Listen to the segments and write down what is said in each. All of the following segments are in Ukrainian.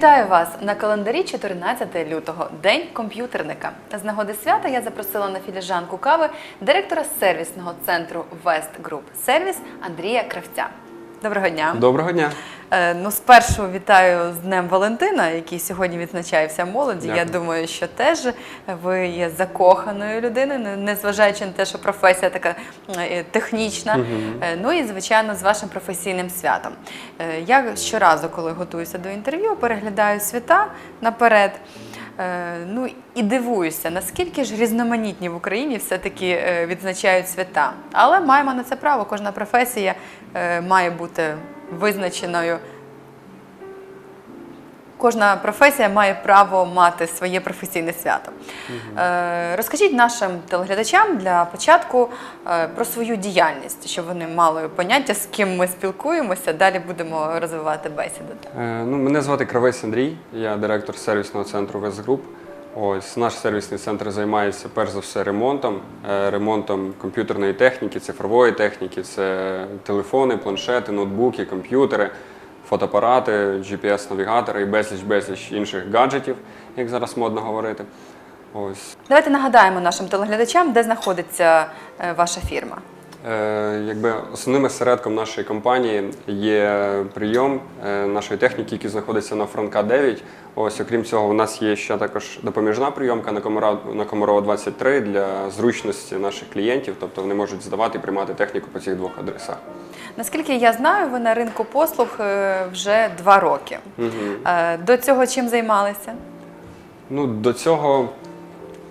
Вітаю вас на календарі 14 лютого, День комп'ютерника. З нагоди свята я запросила на філіжанку кави директора сервісного центру West Group Service Андрія Кравця. Доброго дня. Доброго дня. Е, Ну, спершу вітаю з Днем Валентина, який сьогодні відзначає вся молоді. Я думаю, що теж ви є закоханою людиною, не- незважаючи на те, що професія така е, технічна. Е, Ну і звичайно, з вашим професійним святом. Я щоразу, коли готуюся до інтерв'ю, переглядаю свята наперед. Е, Ну і дивуюся, наскільки ж різноманітні в Україні все-таки е, відзначають свята. Але маємо на це право. Кожна професія е, має бути визначеною. Кожна професія має право мати своє професійне свято. Е, розкажіть нашим телеглядачам для початку е, про свою діяльність, щоб вони мали поняття, з ким ми спілкуємося. Далі будемо розвивати бесіду. Е, Ну, мене звати Кравець Андрій, я директор сервісного центру Group. Ось наш сервісний центр займається перш за все ремонтом, ремонтом комп'ютерної техніки, цифрової техніки, це телефони, планшети, ноутбуки, комп'ютери, фотоапарати, GPS-навігатори і безліч безліч інших гаджетів, як зараз модно говорити. Ось Давайте нагадаємо нашим телеглядачам, де знаходиться е, ваша фірма. Е, Якби основним осередком нашої компанії є прийом е, нашої техніки, який знаходиться на Франка 9. Ось, окрім цього, у нас є ще також допоміжна прийомка на Комарова, на Комарова 23 для зручності наших клієнтів, тобто вони можуть здавати і приймати техніку по цих двох адресах. Наскільки я знаю, ви на ринку послуг е, вже два роки. Угу. До цього чим займалися? Ну, до цього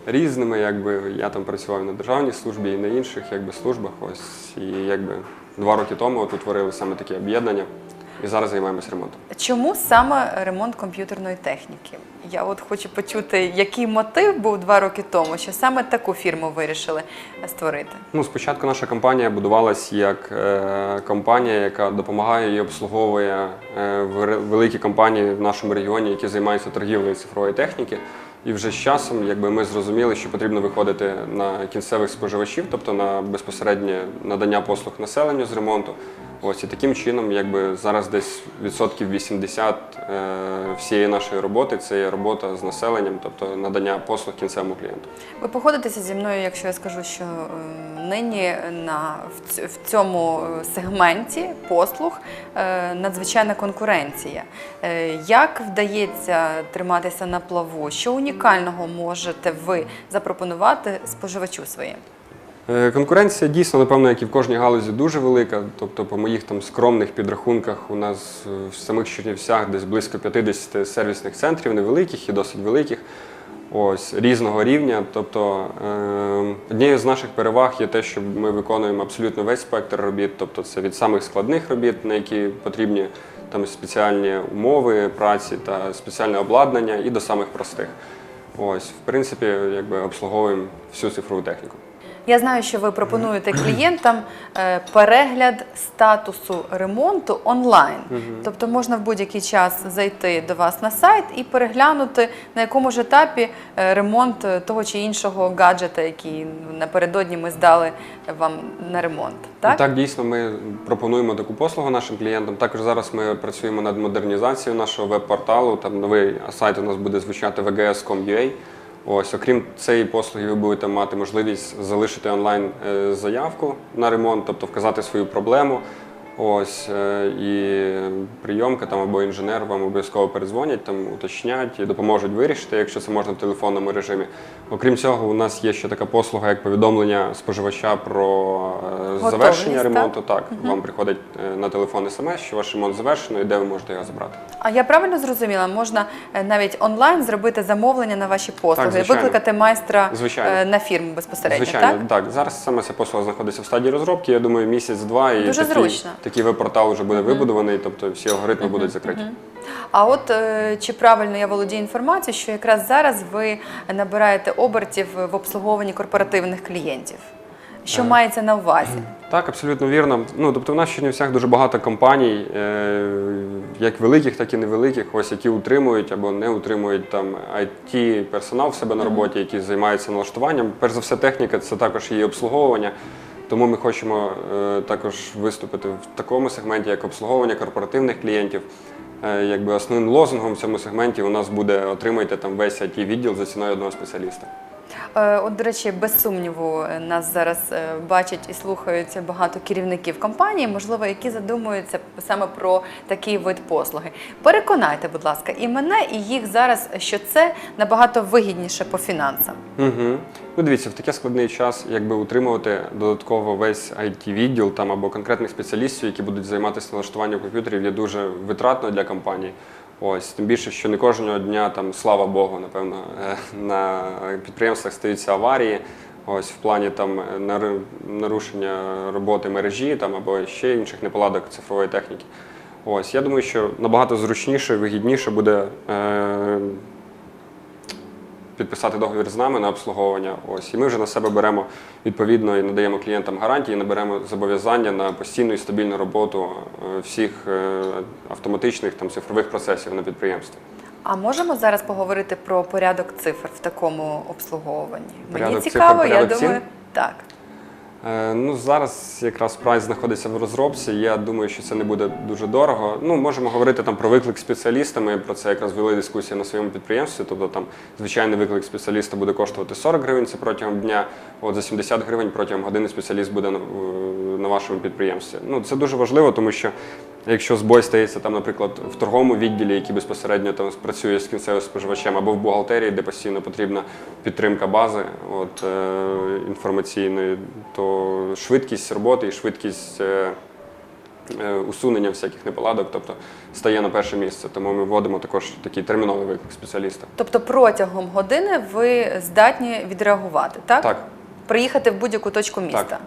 різними, якби я там працював на державній службі і на інших якби, службах. Ось і якби два роки тому от утворили саме таке об'єднання, і зараз займаємось ремонтом. Чому саме ремонт комп'ютерної техніки? Я от хочу почути, який мотив був два роки тому, що саме таку фірму вирішили створити. Ну, спочатку наша компанія будувалась як е, компанія, яка допомагає і обслуговує е, великі компанії в нашому регіоні, які займаються торгівлею цифрової техніки. І вже з часом, якби ми зрозуміли, що потрібно виходити на кінцевих споживачів, тобто на безпосереднє надання послуг населенню з ремонту. Ось і таким чином, якби зараз десь відсотків 80 е, всієї нашої роботи це є робота з населенням, тобто надання послуг кінцевому клієнту. Ви погодитеся зі мною, якщо я скажу, що е, нині на в ць- в цьому е, сегменті послуг надзвичайна конкуренція. Як вдається триматися на плаву? Що унікального можете ви запропонувати споживачу своїм? Е, Конкуренція дійсно, напевно, як і в кожній галузі, дуже велика. Тобто, по моїх там скромних підрахунках, у нас е, в самих Чернівцях десь близько 50 сервісних центрів, невеликих і досить великих, ось різного рівня. Тобто, е, однією з наших переваг є те, що ми виконуємо абсолютно весь спектр робіт, тобто це від самих складних робіт, на які потрібні там спеціальні умови праці та спеціальне обладнання, і до самих простих. Ось, в принципі, якби обслуговуємо всю цифрову техніку. Я знаю, що ви пропонуєте клієнтам е, перегляд статусу ремонту онлайн. Тобто можна в будь-який час зайти до вас на сайт і переглянути, на якому ж етапі е, ремонт е, того чи іншого гаджета, який напередодні ми здали вам на ремонт. Так? Так, дійсно, ми пропонуємо таку послугу нашим клієнтам. Також зараз ми працюємо над модернізацією нашого веб-порталу. Там новий сайт у нас буде звучати vgs.com.ua. Ось, окрім цієї послуги, ви будете мати можливість залишити онлайн е, заявку на ремонт, тобто вказати свою проблему. Ось е, і прийомка там або інженер вам обов'язково передзвонять, там уточнять і допоможуть вирішити, якщо це можна в телефонному режимі. Окрім цього, у нас є ще така послуга, як повідомлення споживача про е, Готовність, завершення так? ремонту. Так, вам приходить е, на телефон смс, що ваш ремонт завершено і де ви можете його забрати. А я правильно зрозуміла, можна навіть онлайн зробити замовлення на ваші послуги, звичайно. викликати майстра Звичайно. на фірму безпосередньо. Звичайно, так? так? Зараз саме ця послуга знаходиться в стадії розробки. Я думаю, місяць-два і Дуже такий, зручно. Такий веб-портал вже буде вибудований, тобто всі алгоритми будуть закриті. А от е, чи правильно я володію інформацією, що якраз зараз ви набираєте обертів в обслуговуванні корпоративних клієнтів? Що мається на увазі? Так, абсолютно вірно. Ну, тобто в нас Чернівцях дуже багато компаній, е, як великих, так і невеликих, ось які утримують або не утримують там it персонал в себе на роботі, які займаються налаштуванням. Перш за все, техніка це також її обслуговування. Тому ми хочемо е, також виступити в такому сегменті, як обслуговування корпоративних клієнтів. е, якби основним лозунгом в цьому сегменті у нас буде отримайте там весь it відділ за ціною одного спеціаліста. Е, От, до речі, без сумніву, е, нас зараз е, бачать і слухають багато керівників компанії, можливо, які задумуються саме про такий вид послуги. Переконайте, будь ласка, і мене, і їх зараз, що це набагато вигідніше по фінансам. Угу. Ну, дивіться, в такий складний час, якби утримувати додатково весь it відділ там або конкретних спеціалістів, які будуть займатися налаштуванням комп'ютерів, є дуже витратно для компанії. Ось тим більше, що не кожного дня там, слава Богу, напевно, е, на підприємствах стаються аварії. Ось в плані там е, нарушення роботи мережі там або ще інших неполадок цифрової техніки. Ось я думаю, що набагато зручніше, вигідніше буде е, підписати договір з нами на обслуговування. Ось і ми вже на себе беремо відповідно і надаємо клієнтам гарантії, наберемо зобов'язання на постійну і стабільну роботу е, всіх е, автоматичних там цифрових процесів на підприємстві. А можемо зараз поговорити про порядок цифр в такому обслуговуванні? Мені цікаво, цифр, я думаю, цін? так. Е, Ну, зараз якраз прайс знаходиться в розробці. Я думаю, що це не буде дуже дорого. Ну, можемо говорити там про виклик спеціалістами. Про це якраз вели дискусії на своєму підприємстві. Тобто там звичайний виклик спеціаліста буде коштувати 40 гривень це протягом дня. От за 70 гривень протягом години спеціаліст буде на, вашому підприємстві. Ну, це дуже важливо, тому що якщо збой стається там, наприклад, в торговому відділі, який безпосередньо там працює з кінцевим споживачем, або в бухгалтерії, де постійно потрібна підтримка бази от, е, інформаційної, то швидкість роботи і швидкість е, е, усунення всяких неполадок, тобто стає на перше місце. Тому ми вводимо також такий терміновий виклик спеціаліста. Тобто протягом години ви здатні відреагувати, так? Так, Приїхати в будь-яку точку міста. Так.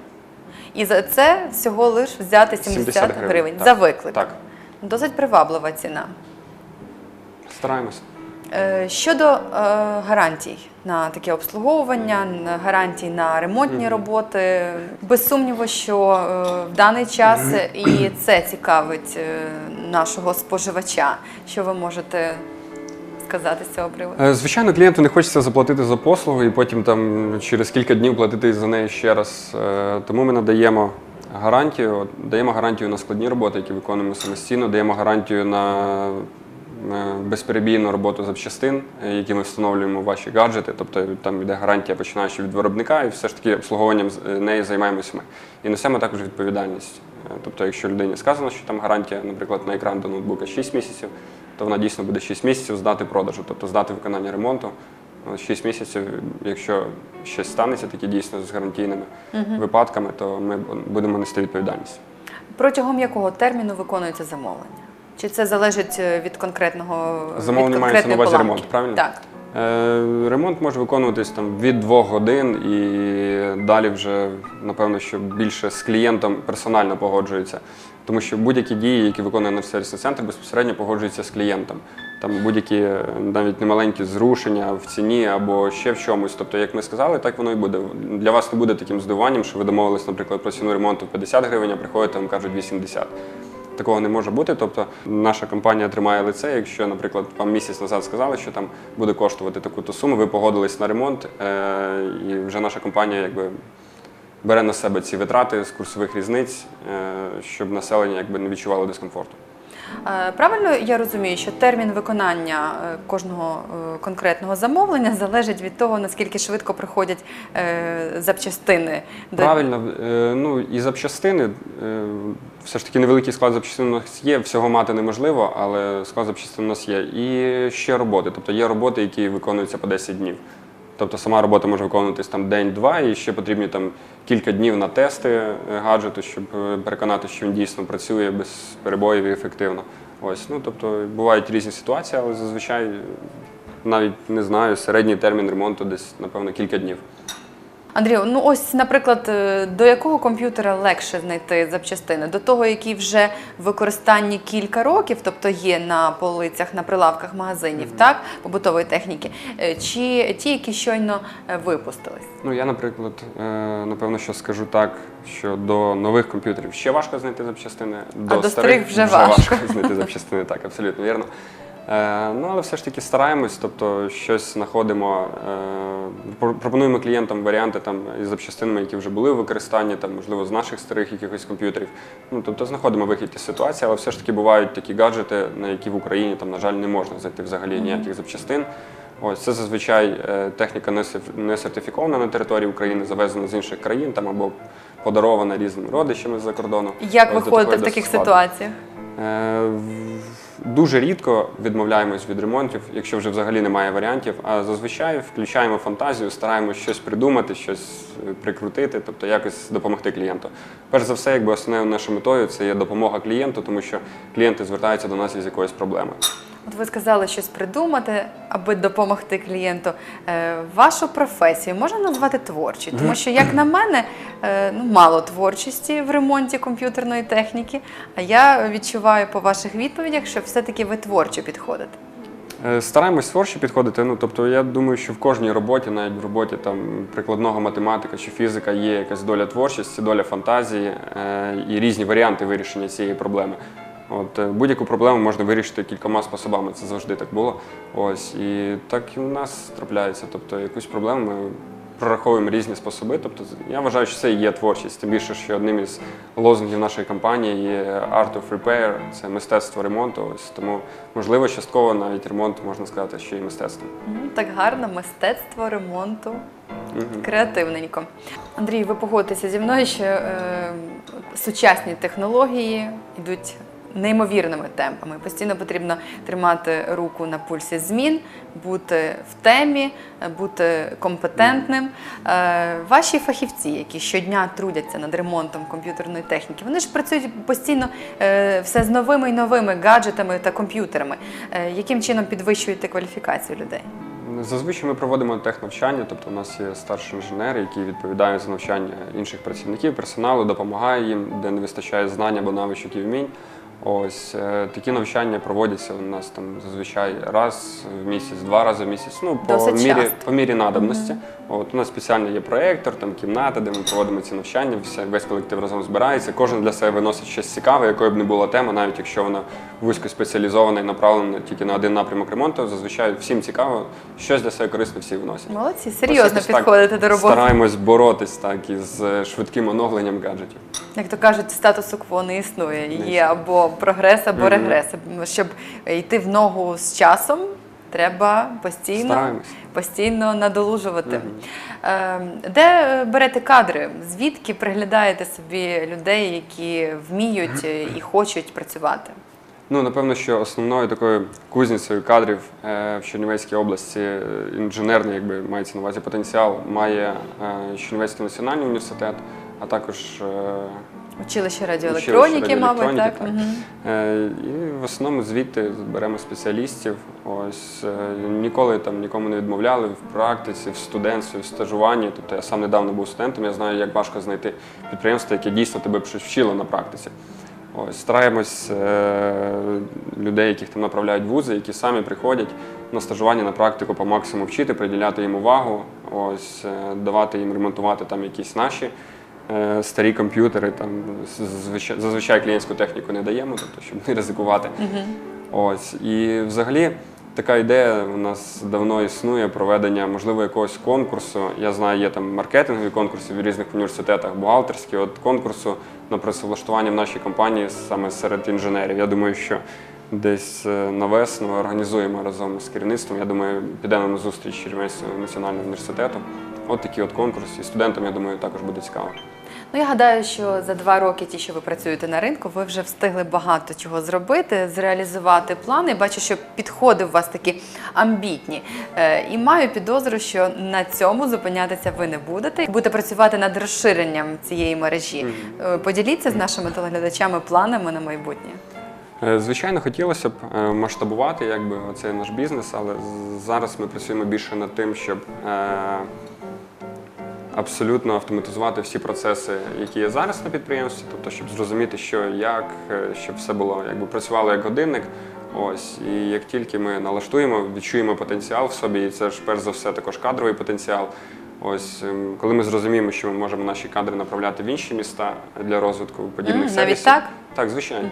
І за це всього лиш взяти 70, 70 гривень, гривень, так. за виклик. так, Досить приваблива ціна. стараємося. Е, Щодо е, гарантій на таке обслуговування, на гарантій на ремонтні роботи, без сумніву, що е, в даний час і це цікавить е, нашого споживача. Що ви можете сказати з цього приводу? Е, Звичайно, клієнту не хочеться заплатити за послугу і потім там через кілька днів платити за неї ще раз. Е, Тому ми надаємо гарантію, даємо гарантію на складні роботи, які виконуємо самостійно, даємо гарантію на безперебійну роботу запчастин, е, які ми встановлюємо в ваші гаджети. Тобто там йде гарантія починаючи від виробника, і все ж таки обслуговуванням неї займаємося ми. І несемо також відповідальність. Тобто, якщо людині сказано, що там гарантія, наприклад, на екран до ноутбука 6 місяців, то вона дійсно буде 6 місяців здати продажу, тобто здати виконання ремонту. От 6 місяців, якщо щось станеться таке дійсно з гарантійними випадками, то ми будемо нести відповідальність. Протягом якого терміну виконується замовлення? Чи це залежить е, від конкретного Замовлення мається на увазі поламки? ремонт, правильно? Так. Е, ремонт може виконуватись там від двох годин і далі вже, напевно, що більше з клієнтом персонально погоджується. Тому що будь-які дії, які виконує наш сервісний центр, безпосередньо погоджуються з клієнтом. Там будь-які е, навіть немаленькі зрушення в ціні або ще в чомусь. Тобто, як ми сказали, так воно і буде. Для вас не буде таким здивуванням, що ви домовились, наприклад, про ціну ремонту в 50 гривень, а приходите, вам кажуть 80. Такого не може бути. Тобто наша компанія тримає лице. Якщо, наприклад, вам місяць назад сказали, що там буде коштувати таку-то суму, ви погодились на ремонт, е- і вже наша компанія якби бере на себе ці витрати з курсових різниць, е- щоб населення якби не відчувало дискомфорту. Е, Правильно я розумію, що термін виконання е, кожного конкретного замовлення залежить від того, наскільки швидко приходять запчастини. Правильно, ну і запчастини. Все ж таки невеликий склад запчастин у нас є, всього мати неможливо, але склад запчастин у нас є. І ще роботи. Тобто є роботи, які виконуються по 10 днів. Тобто сама робота може виконуватись там день-два, і ще потрібні там кілька днів на тести е, гаджету, щоб е, переконати, що він дійсно працює без перебоїв і ефективно. Ось, ну тобто бувають різні ситуації, але зазвичай е, навіть не знаю, середній термін ремонту десь, напевно, кілька днів. Андрію, ну ось, наприклад, е, до якого комп'ютера легше знайти запчастини? До того, який вже в використанні кілька років, тобто є на полицях, на прилавках магазинів, так, побутової техніки, Е, чи ті, які щойно е, випустились? Ну, я, наприклад, напевно, що скажу так, що до нових комп'ютерів ще важко знайти запчастини, до, до старих вже важко важко. знайти запчастини, так, абсолютно вірно. Е, ну, але все ж таки стараємось, тобто щось знаходимо е, пропонуємо клієнтам варіанти там із запчастинами, які вже були в використанні, там можливо з наших старих якихось комп'ютерів. Ну тобто знаходимо вихід із ситуації, але все ж таки бувають такі гаджети, на які в Україні там, на жаль, не можна знайти взагалі ніяких запчастин. Ось це зазвичай е, техніка не сертифікована на території України, завезена з інших країн там або подарована різними родичами з-за кордону. Як Ось ви до ходите такої в таких складно. ситуаціях? Дуже рідко відмовляємось від ремонтів, якщо вже взагалі немає варіантів. А зазвичай включаємо фантазію, стараємось щось придумати, щось е, прикрутити, тобто якось допомогти клієнту. Перш за все, якби основною нашою метою це є допомога клієнту, тому що клієнти звертаються до нас із якоюсь проблемою. От ви сказали щось придумати, аби допомогти клієнту. Е, Вашу професію можна назвати творчою, тому що, як на мене, е, ну мало творчості в ремонті комп'ютерної техніки. А я відчуваю по ваших відповідях, що все-таки ви творчо підходите. Е, Стараємось творчо підходити. Ну тобто, я думаю, що в кожній роботі, навіть в роботі там прикладного математика чи фізика, є якась доля творчості, доля фантазії е, і різні варіанти вирішення цієї проблеми. От е, будь-яку проблему можна вирішити кількома способами. Це завжди так було. Ось і так і у нас трапляється. Тобто, якусь проблему ми прораховуємо різні способи. Тобто, я вважаю, що це і є творчість. Тим більше, що одним із лозунгів нашої компанії є Art of Repair, це мистецтво ремонту. Ось тому, можливо, частково навіть ремонт можна сказати, що і мистецтво. Так гарно, мистецтво ремонту. Креативненько. Андрій, ви погодитеся зі мною, що е, сучасні технології йдуть неймовірними темпами. Постійно потрібно тримати руку на пульсі змін, бути в темі, бути компетентним. Е, ваші фахівці, які щодня трудяться над ремонтом комп'ютерної техніки, вони ж працюють постійно е, все з новими і новими гаджетами та комп'ютерами. Е, яким чином підвищуєте кваліфікацію людей? Зазвичай ми проводимо технавчання, тобто у нас є старший інженер, який відповідає за навчання інших працівників, персоналу, допомагає їм, де не вистачає знань або навичок і вмінь. Ось е, такі навчання проводяться у нас там зазвичай раз в місяць, два рази в місяць. Ну по Досить мірі часто. по мірі надобності. От у нас спеціально є проєктор, там кімната, де ми проводимо ці навчання. Вся весь колектив разом збирається. Кожен для себе виносить щось цікаве, якою б не була тема, навіть якщо вона вузько спеціалізована і направлена тільки на один напрямок ремонту. Зазвичай всім цікаво, щось для себе корисне всі виносять. Молодці, Ось серйозно так підходите до роботи. Стараємось боротись так із е, швидким оновленням гаджетів. Як то кажуть, статусу кво не існує. Не Є або прогрес, або Мгм. регрес. Щоб йти в ногу з часом, треба постійно, Стараємось. постійно надолужувати. Ем, Де берете кадри? Звідки приглядаєте собі людей, які вміють і хочуть працювати? Ну, напевно, що основною такою кузницею кадрів е, в Чернівецькій області е, інженерний, якби мається на увазі потенціал, має е, Чернівецький національний університет, а також Училище радіоелектроніки, мабуть, так. Е, І в основному звідти беремо спеціалістів. Ось е, ніколи там нікому не відмовляли в практиці, в студентстві, в стажуванні. Тобто я сам недавно був студентом, я знаю, як важко знайти підприємство, яке дійсно тебе б щось вчило на практиці. Ось стараємось е, людей, яких там направляють вузи, які самі приходять на стажування на практику по максимуму вчити, приділяти їм увагу, ось е, давати їм ремонтувати там якісь наші старі комп'ютери. Там зазвичай, клієнтську техніку не даємо, тобто щоб не ризикувати. Ось і взагалі. Така ідея у нас давно існує проведення, можливо, якогось конкурсу. Я знаю, є там маркетингові конкурси в різних університетах, бухгалтерські. От конкурсу на працевлаштування в нашій компанії саме серед інженерів. Я думаю, що десь е, на весну організуємо разом з керівництвом. Я думаю, підемо на зустріч Чернівецького національного університету. От такий от конкурс. І студентам, я думаю, також буде цікаво. Ну, я гадаю, що за два роки, ті, що ви працюєте на ринку, ви вже встигли багато чого зробити, зреалізувати плани. Бачу, що підходи у вас такі амбітні. Е, І маю підозру, що на цьому зупинятися ви не будете. Будете працювати над розширенням цієї мережі. Е, Поділіться з нашими телеглядачами планами на майбутнє. Е, Звичайно, хотілося б масштабувати якби, цей наш бізнес, але зараз ми працюємо більше над тим, щоб абсолютно автоматизувати всі процеси, які є зараз на підприємстві, тобто, щоб зрозуміти, що як, е, щоб все було якби працювало як годинник. Ось, і як тільки ми налаштуємо, відчуємо потенціал в собі, і це ж перш за все також кадровий потенціал. Ось ем, коли ми зрозуміємо, що ми можемо наші кадри направляти в інші міста для розвитку подібних навіть сервісів. так? Так, звичайно.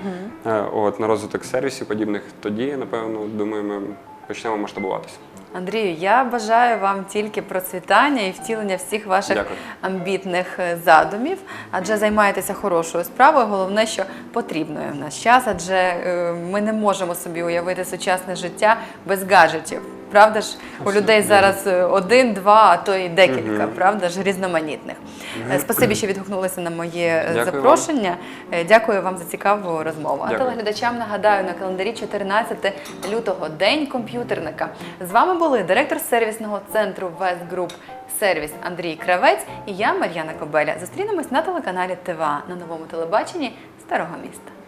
Е, От на розвиток сервісів подібних, тоді, напевно, думаю, ми почнемо масштабуватися. Андрію, я бажаю вам тільки процвітання і втілення всіх ваших Дякую. амбітних е, задумів, адже займаєтеся хорошою справою. Головне, що потрібною в наш час, адже е, ми не можемо собі уявити сучасне життя без гаджетів. Правда ж, у людей зараз е, один, два, а то і декілька, правда ж, різноманітних. Е, Спасибі, що відгукнулися на моє е, Дякую запрошення. Дякую вам за цікаву розмову. А телеглядачам нагадаю на календарі 14 лютого День комп'ютерника. З вами були директор сервісного центру West Group Сервіс Андрій Кравець і я, Мар'яна Кобеля. Зустрінемось на телеканалі ТВА на новому телебаченні Старого міста.